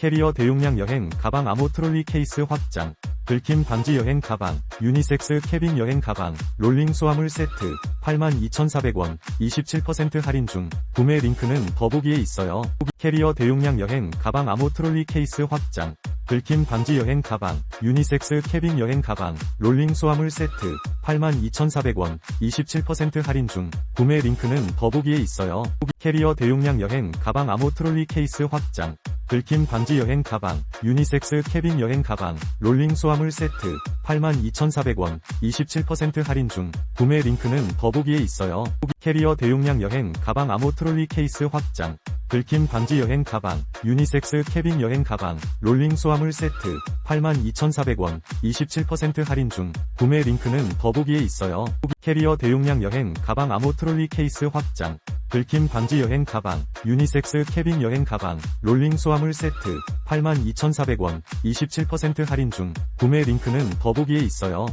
캐리어 대용량 여행 가방 암호 트롤리 케이스 확장, 긁힘 방지 여행 가방, 유니섹스 캐빈 여행 가방, 롤링 수화물 세트, 82,400원, 27% 할인 중, 구매 링크는 더보기에 있어요. 캐리어 대용량 여행 가방 암호 트롤리 케이스 확장, 긁힘 방지 여행 가방, 유니섹스 캐빈 여행 가방, 롤링 수화물 세트, 82,400원, 27% 할인 중, 구매 링크는 더보기에 있어요. 캐리어 대용량 여행 가방 암호 트롤리 케이스 확장, 긁힘 방지 여행 가방, 유니섹스 캐빈 여행 가방, 롤링 수화물 세트, 82,400원, 27% 할인 중, 구매 링크는 더보기에 있어요. 캐리어 대용량 여행 가방 암호 트롤리 케이스 확장, 긁힘 방지 여행 가방, 유니섹스 캐빈 여행 가방, 롤링 수화물 세트, 82,400원, 27% 할인 중, 구매 링크는 더보기에 있어요. 캐리어 대용량 여행 가방 암호 트롤리 케이스 확장, 긁힘 방지 여행 가방, 유니섹스 캐빈 여행 가방, 롤링 수화물 세트, 82,400원, 27% 할인 중, 구매 링크는 더보기에 있어요.